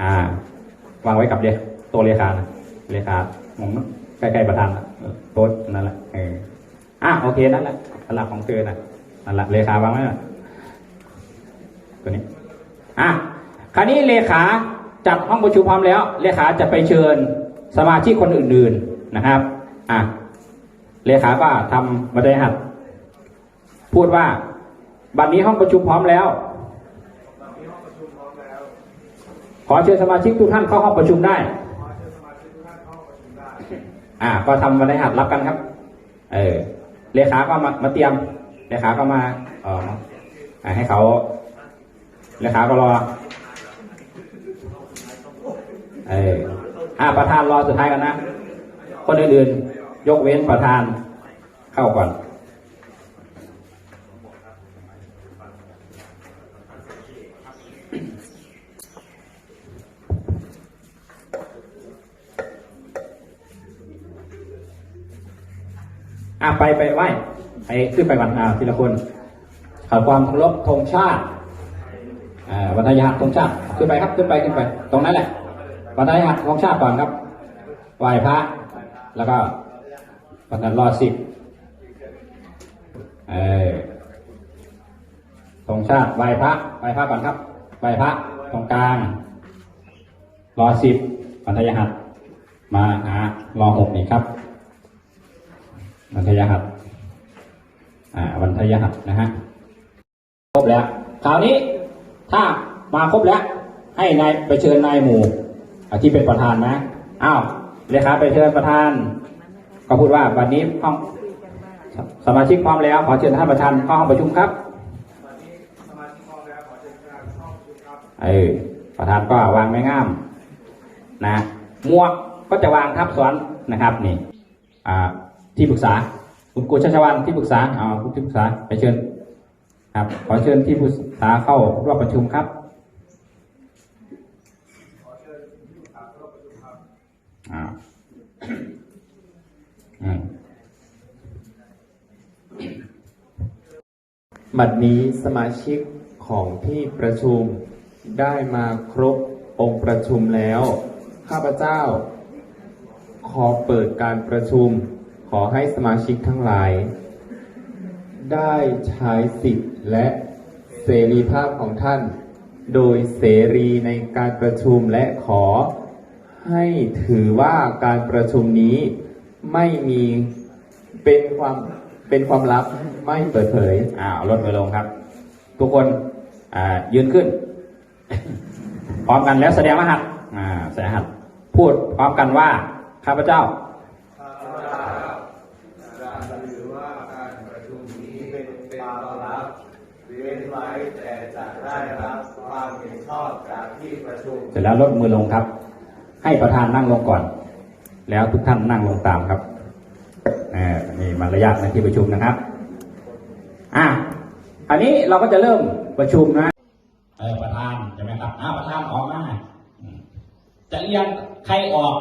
อ่าวางไว้กับเดตัวเลขานะเลขาของใกล้ๆประธานโต๊ะนั่นแหละเอออะโอเคนั่นแหละสลับของเธอนะนั่นแหละเลขาวางไว้น่ะตัวนี้อะคราวนี้เลขาจัดห้องประชุมพร้อมแล้ว เลขาจะไปเชิญสมาชิกคนอื่น ๆนะครับอะเลขาก็ทำบันไดหัดพูดว่าบัดนี้ห้องประชุมพร้อมแล้ว ข อเชิญสมาชิกทุกท่านเข้าห้องประชุมได้อ่า ก็ทำบันไดหัดรับกันครับ เออเลขาก็มามาเตรียมเลขาก็มาเอออ่าให้เขาเลขาก็รอ เอออ่าประธานรอสุดท้ายกันนะ คนอื่นๆยกเว้นประธานเข้าก่อน อะไปไปไหว้ไปขึ้นไปก่อนอ่าทีละคนขอความเคารพธงชาติวัฒนยหัตธงชาติขึ้นไปครับขึ้นไปขึ้นไป ตรงนั้นแหละวัฒนยหัตธงชาติก่อนครับไหว้พระ แล้วก็วันนั้นรอสิบเออธงชาติไหว้พระไหว้พระก่อนครับไหว้พระตรงกลาง รอสิบวันทยหัตมาหารอหกนี่ครับ วันทยหัสอ่า วั นทยหัสนะฮะครบแล้วคราวนี้ถ้ามาครบแล้ว ให้นายไปเชิญนายหมู่ที่เป็นประธานนะอ้าวเลขาไปเชิญประธาน ก็พูดว่าวันนี้ห้องสมาชิกพร้อมแล้ว ขอเชิญท่านประธานเข้าห้องประชุมครับเออประธานก็วางไม้งามนะมวกก็จะวางทับซ้อนนะครับนี่ที่ปรึกษา คุณกุลชัชวันที่ปรึกษาเอาคุณที่ปรึกษาไปเชิญ ครับ ขอเชิญที่ปรึกษาเข้าร่วมประชุมครับอ่าอืมบัดนี้สมาชิกของที่ประชุมได้มาครบองค์ประชุมแล้ว ข้าพเจ้า ขอเปิดการประชุม ขอให้สมาชิกทั้งหลาย ได้ใช้สิทธิ์และเสรีภาพของท่าน โดยเสรีในการประชุมและขอ ให้ถือว่าการประชุมนี้ไม่มีเป็นความเป็นความลับไม่เปิดเผยอ่าเอาลดไปลงครับ ทุกคนอ่ายืนขึ้น พร้อมกันแล้วแสดงรหัสอ่าแสดงรหัสพูดพร้อมกันว่าข้าพเจ้า จะถือว่าการประชุมนี้เป็นความลับ เว้นไว้แต่จะได้รับความเห็นชอบจากที่ประชุม เสร็จแล้วลดมือลงครับ ให้ประธานนั่งลงก่อน แล้วทุกท่านนั่งลงตามครับอ่านี่มารยาทในที่ประชุมนะครับ อะอันนี้เราก็จะเริ่มประชุมนะเออประธานใช่ไหมครับอ่าประธานออกมาอืมจะเรียงใครออก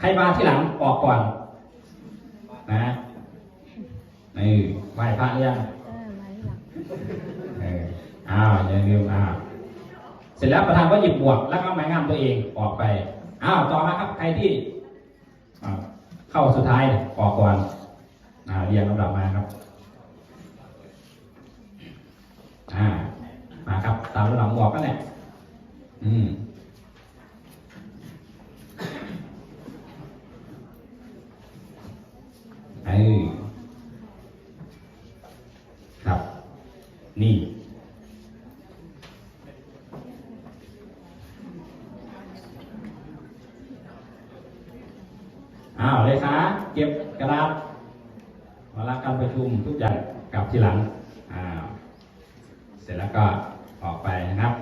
ใครมาที่หลังออกก่อน นะนี่ไหว้พระยังเอ้าวอย่าลืมอ้าวเสร็จแล้วประธานก็หยิบบวกแล้วก็ไม้งามตัวเองออกไปอ้าวต่อมาครับใครที่เข้าสุดท้ายออกก่อนอ่าเรียงลำดับมาครับอ่ามาครับ ตามลำดับบอกกันแหละอืมเออครับ นี่ อ้าวเลยคะเก็บกระดาษมาละการประชุมทุกอย่างกลับทีหลัง อ้าว เสร็จแล้วก็ออกไปนะครับ